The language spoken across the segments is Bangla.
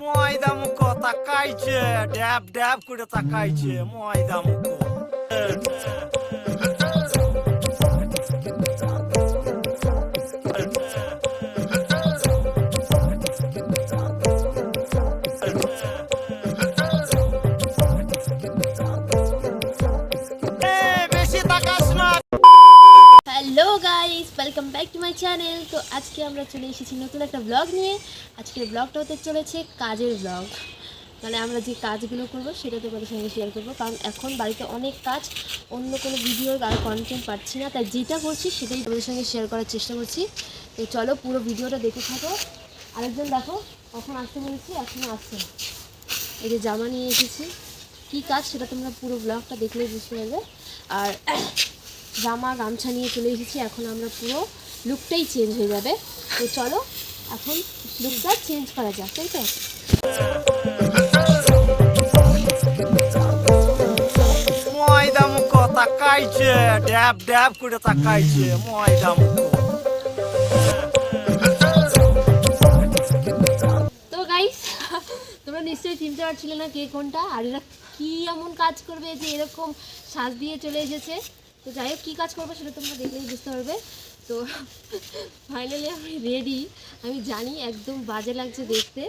ময়দা মুখো তাকাইছে ড্যাব ড্যাব করে তাকাইছে ময়দা মুখ মাই চ্যানেল। তো আজকে আমরা চলে এসেছি নতুন একটা ব্লগ নিয়ে। আজকের ব্লগটা হতে চলেছে কাজের ব্লগ মানে আমরা যে কাজগুলো করব সেটা তোমাদের সঙ্গে শেয়ার করব। কারণ এখন বাড়িতে অনেক কাজ, অন্য কোনো ভিডিও আর কন্টেন্ট পাচ্ছি না। তাই যেটা করছি সেটাই তোমাদের সঙ্গে শেয়ার করার চেষ্টা করছি। তো চলো পুরো ভিডিওটা দেখে থাকো। আরেকজন দেখো, কখন আসতে বলেছি এখনও আসছে এই যে জামা নিয়ে এসেছি। কী কাজ সেটা তোমরা পুরো ব্লগটা দেখলেই বুঝতে পারবে। আর জামা গামছা নিয়ে চলে এসেছি। এখন আমরা পুরো লুকটাই চেঞ্জ হয়ে যাবে। তো চলো এখন লুকটা চেঞ্জ করা যাক তাই তো? ময়দা মুখ তাকাইছে ড্যাব ড্যাব করে তাকাইছে ময়দা মুখ। তো গাইস তোমরা নিশ্চয়ই চিনতে পারছিলে না কে কোনটা আর এরা কী এমন কাজ করবে যে এরকম সাজ দিয়ে চলে এসেছে। তো যাই হোক কী কাজ করবে সেটা তোমরা দেখলেই বুঝতে পারবে। তো ফাইনালি আমি রেডি আমি জানি একদম বাজে লাগছে দেখতে,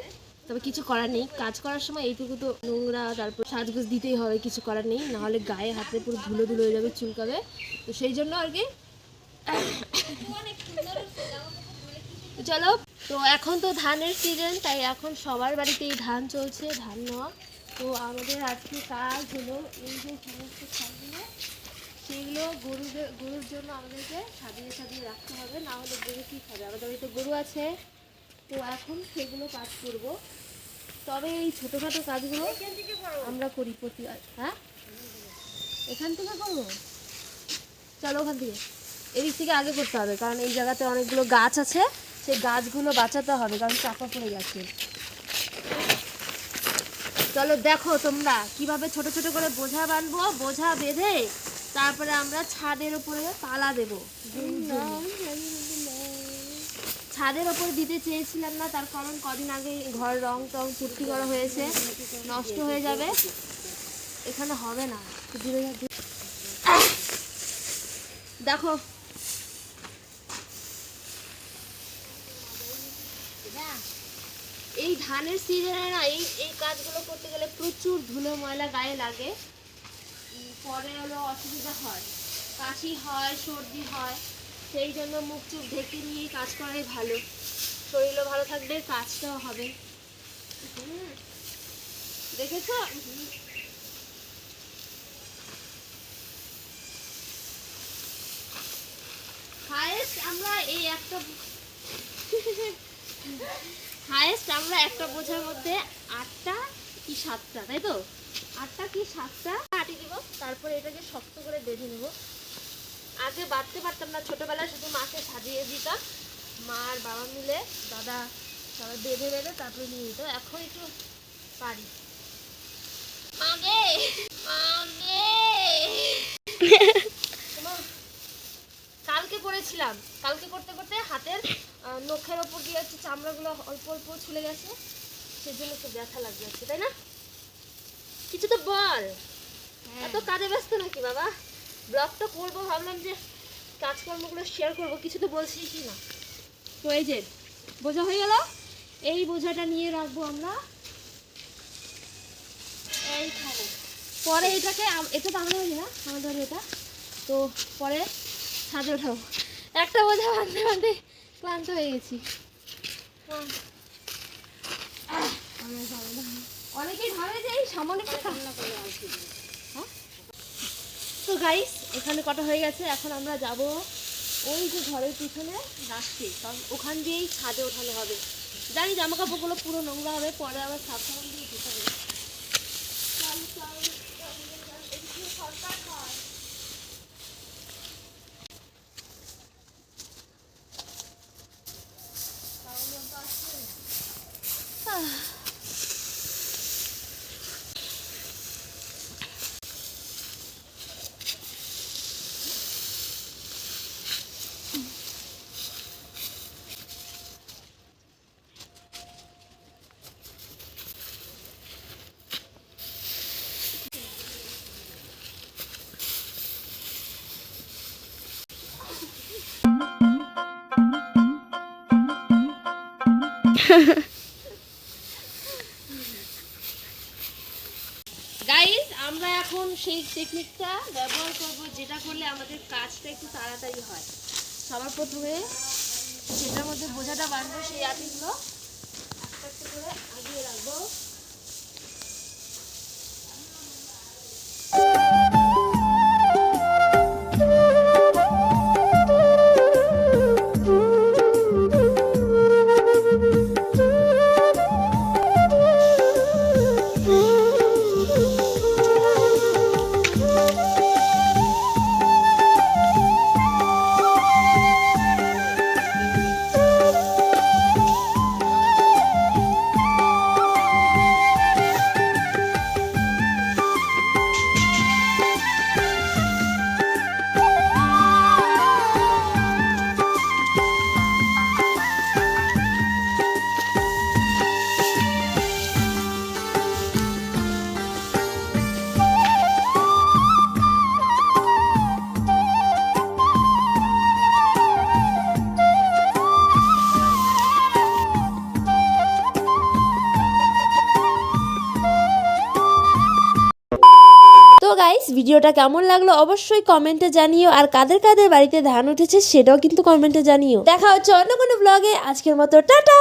তবে কিছু করার নেই। কাজ করার সময় এইটুকু তো নোংরা, তারপর সাজগোজ দিতেই হবে, কিছু করার নেই। নাহলে গায়ে হাতে পুরো ধুলো ধুলো হয়ে যাবে, চুলকাবে। তো সেই জন্য আর কি চলো, তো এখন তো ধানের সিজন তাই এখন সবার বাড়িতেই ধান চলছে, ধান নেওয়া। তো আমাদের আজকে কাজ হলো এই যে সমস্ত সেগুলো গরুদের, গরুর জন্য আমাদেরকে সাজিয়ে সাজিয়ে রাখতে হবে, না হলে গরু কী খাবে? আমাদের বাড়িতে গরু আছে, তো এখন সেগুলো কাজ করব। তবে এই ছোটোখাটো কাজগুলো আমরা করি প্রতি হ্যাঁ? এখান থেকে করব? চলো ওখান থেকে। এদিক থেকে আগে করতে হবে, কারণ এই জায়গাতে অনেকগুলো গাছ আছে, সেই গাছগুলো বাঁচাতে হবে, কারণ চাপা পড়ে গেছে। চলো দেখো তোমরা কীভাবে ছোট ছোট করে বোঝা বানবো, বোঝা বেঁধে তারপরে আমরা ছাদের উপরে পালা দেবো। ছাদের ওপরে দিতে চেয়েছিলাম না তার কারণ কদিন আগে ঘর রং টং পুট্টি করা হয়েছে নষ্ট হয়ে যাবে। এখানে হবে না। দেখো। এই ধানের সিজনে না এই এই কাজগুলো করতে গেলে প্রচুর ধুলো ময়লা গায়ে লাগে। পরে হলো অসুবিধা হয়। কাশি হয়, সর্দি হয়, সেই জন্য মুখ চুখ ঢেকে নিয়ে কাজ করাই ভালো। শরীরও ভালো থাকবে, কাজটাও হবে। দেখেছ? হায়েস্ট আমরা এই একটা হায়েস্ট আমরা একটা বোঝার মধ্যে আটটা কি সাতটা তাই তো? আটটা কি সাতটা আটি দিব, তারপরে এটাকে শক্ত করে বেঁধে নেব। আগে বাঁধতে পারতাম না, ছোটোবেলায় শুধু মাকে সাজিয়ে দিতাম। মা আর বাবা মিলে দাদা সবাই বেঁধে বেঁধে তারপরে নিয়ে যেত। এখন একটু পারি। কালকে করেছিলাম কালকে করতে করতে হাতের নখের ওপর দিয়ে হচ্ছে চামড়াগুলো অল্প অল্প ছুলে গেছে। সেজন্য একটু ব্যথা লাগছে যাচ্ছে তাই না? কিছু তো বল। এত কাজে ব্যস্ত নাকি বাবা? ব্লগটা করব ভাবলাম যে কাজকর্মগুলো শেয়ার করব কিছু তো বলছিস না? তো এই যে বোঝা হয়ে গেল? এই বোঝাটা নিয়ে রাখব আমরা। এই খাব পরে এটাকে এটা তো আমাদের না আমাদের এটা। তো পরে ছাদে ওঠাবো। একটা বোঝা বাঁধতে বাঁধতে ক্লান্ত হয়ে গেছি। আহ। এই হ্যাঁ? তো গাইস এখানে কটা হয়ে গেছে, এখন আমরা যাব ওই যে ঘরের পিছনে রাখছি কারণ ওখান দিয়েই ছাদে ওঠানো হবে। জানি জামা কাপড়গুলো পুরো নোংরা হবে, পরে আবার সাফ সাবান দিয়ে দিতে হবে। গাইস আমরা এখন সেই টেকনিকটা ব্যবহার করব যেটা করলে আমাদের কাজটা একটু তাড়াতাড়ি হয়। সবার প্রথমে সেটার মধ্যে বোঝাটা বাঁধবো সেই আটিগুলো। আস্তে আস্তে করে আগিয়ে রাখব। গাইস ভিডিওটা কেমন লাগল অবশ্যই কমেন্টে জানিও। আর কাদের কাদের বাড়িতে ধান উঠেছে সেটাও কিন্তু কমেন্টে জানিও। দেখা হচ্ছে অন্য কোনো ব্লগে আজকের মতো, টাটা!